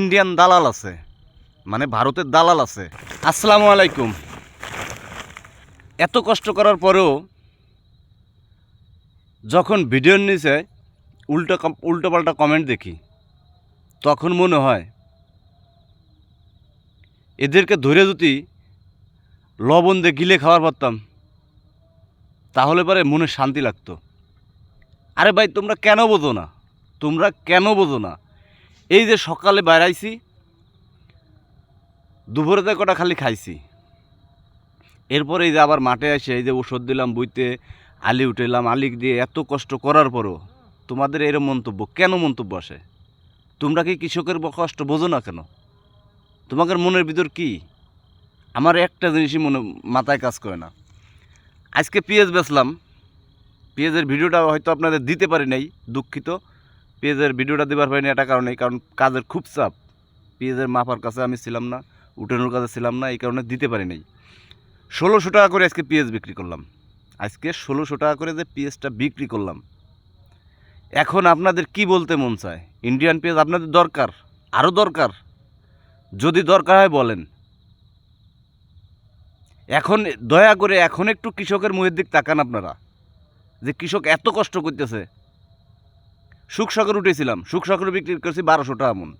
Indian দালাল আছে। মানে ভারতের দালাল আছে। আসসালামু আলাইকুম। এত কষ্ট করার পরেও যখন ভিডিওর নিচে উল্টো উল্টো পাল্টা কমেন্ট দেখি, তখন মনে হয় এদেরকে ধরে যদি লবণ দিয়ে গিলে খাওয়ার পারতাম, তাহলে পরে মনে শান্তি লাগতো। আরে ভাই, তোমরা কেন বোঝো না? তোমরা কেন বোঝো না? এই যে সকালে বেড়াইছি দুপুরে তো কটা খালি খাইছি। এরপরে এই যে আবার মাঠে আসে এই যে ওষুধ দিলাম, বইতে আলি উঠেলাম আলিক দিয়ে এত কষ্ট করার পরও তোমাদের এরম মন্তব্য, কেন মন্তব্য আসে? তোমরা কি কৃষকের কষ্ট বোঝো না কেন? তোমাদের মনের ভিতর কি? আমার একটা জিনিসই মনে, মাথায় কাজ করে না। আজকে পেঁয়াজ বেচলাম, পেঁয়াজের ভিডিওটা হয়তো আপনাদের দিতে পারি নাই, দুঃখিত। পেঁয়াজের ভিডিওটা দেবার পারিনি এটা কারণে, কারণ কাজের খুব চাপ। পেঁয়াজের মাপার কাছে আমি ছিলাম না, উঠানোর কাছে ছিলাম না, এই কারণে দিতে পারি নাই। ষোলোশো টাকা করে আজকে পেঁয়াজ বিক্রি করলাম। আজকে ষোলোশো টাকা করে যে পেঁয়াজটা বিক্রি করলাম। এখন আপনাদের কি বলতে মন চায়? ইন্ডিয়ান পেঁয়াজ আপনাদের দরকার? আরও দরকার? যদি দরকার হয় বলেন। এখন দয়া করে, এখন একটু কৃষকের মুখের দিক তাকান আপনারা। যে কৃষক এত কষ্ট করতেছে। সুখ সাগর উঠেছিলাম। সুখ সাগর বিক্রি করছি বারোশো টাকা মন।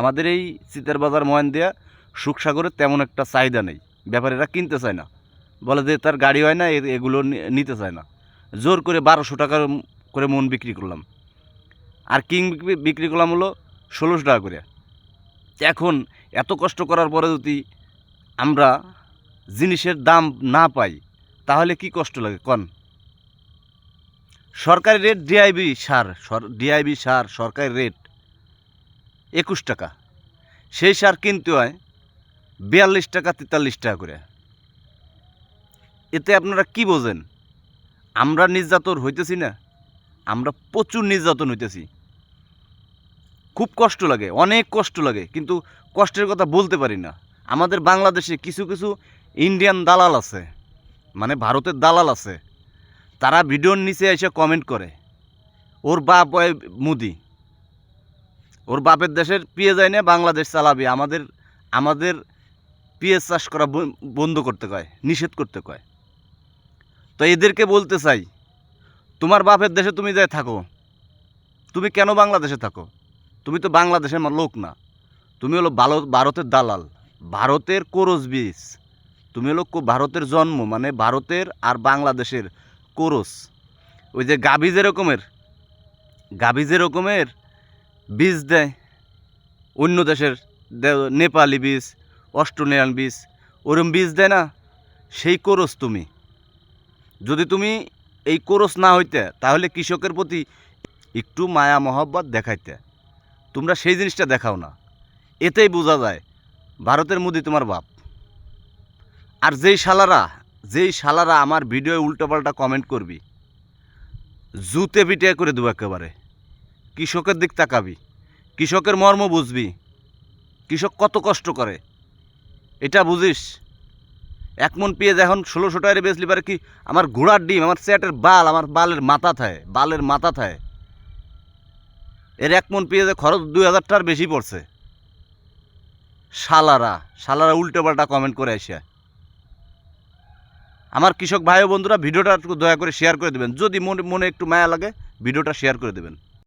আমাদের এই শীতের বাজার ময়ান দেয়া সুখ সাগরের তেমন একটা চাহিদা নেই। ব্যাপারীরা কিনতে চায় না। বলে যে তার গাড়ি হয় না এগুলো নিতে চায় না। জোর করে বারোশো টাকার করে মন বিক্রি করলাম। আর কিং বিক্রি করলাম হলো ষোলোশো টাকা করে। এখন এত কষ্ট করার পরে যদি আমরা জিনিসের দাম না পাই, তাহলে কি কষ্ট লাগে? কন। সরকারি রেট ডিআইবি সার ডিআইবি সার, সরকারি রেট একুশ টাকা। সেই সার কিনতে হয় বিয়াল্লিশ টাকা, তেতাল্লিশ টাকা করে। এতে আপনারা কি বোঝেন? আমরা নির্যাতন হইতেছি না? আমরা প্রচুর নির্যাতন হইতেছি। খুব কষ্ট লাগে, অনেক কষ্ট লাগে, কিন্তু কষ্টের কথা বলতে পারি না। আমাদের বাংলাদেশে কিছু কিছু ইন্ডিয়ান দালাল আছে মানে ভারতের দালাল আছে। তারা ভিডিওর নিচে এসে কমেন্ট করে, ওর বাপ হয় মুদি। ওর বাপের দেশের পিয়ে যায় না, বাংলাদেশ চালাবে। আমাদের আমাদের পেঁয়াজ চাষ করা বন্ধ করতে কয়, নিষেধ করতে কয়। তো এদেরকে বলতে চাই, তোমার বাপের দেশে তুমি যাই থাকো। তুমি কেন বাংলাদেশে থাকো? তুমি তো বাংলাদেশের লোক না। তুমি হলো ভালো ভারতের দালাল। ভারতের কোরস বীজ। তুমি হলো ভারতের জন্ম মানে ভারতের আর বাংলাদেশের কোরস। ওই যে গাভী যেরকমের গাভী যেরকমের বীজ দেয়, অন্য দেশের নেপালি বীজ, অস্ট্রেলিয়ান বীজ, ওরম বীজ দেয় না, সেই কোরস তুমি। যদি তুমি এই কোরস না হইতে, তাহলে কৃষকের প্রতি একটু মায়া মহব্বত দেখাইতে। তোমরা সেই জিনিসটা দেখাও না। এতেই বোঝা যায়, ভারতের মোদি তোমার বাপ। আর যেই শালারা যেই শালারা আমার ভিডিওয়ে উল্টোপাল্টা কমেন্ট করবি, জুতে পিটে করে দেবো একেবারে। কৃষকের দিক তাকাবি, কৃষকের মর্ম বুঝবি, কৃষক কত কষ্ট করে, এটা বুঝিস? এক মন পেঁয়াজ এখন ষোলোশো টাকায় বেচলি পারে কি? আমার ঘোড়ার ডিম, আমার চেটের বাল, আমার বালের মাথা থায়, বালের মাথা থায়। এর এক মন পেঁয়াজে খরচ দুই হাজার টাকার বেশি পড়ছে। শালারা শালারা উল্টো পাল্টা কমেন্ট করে আসে। আমার কৃষক ভাই বন্ধুরা ভিডিওটা দয়া করে শেয়ার করে দেবেন। যদি মনে মনে একটু মায়া লাগে, ভিডিওটা শেয়ার করে দেবেন।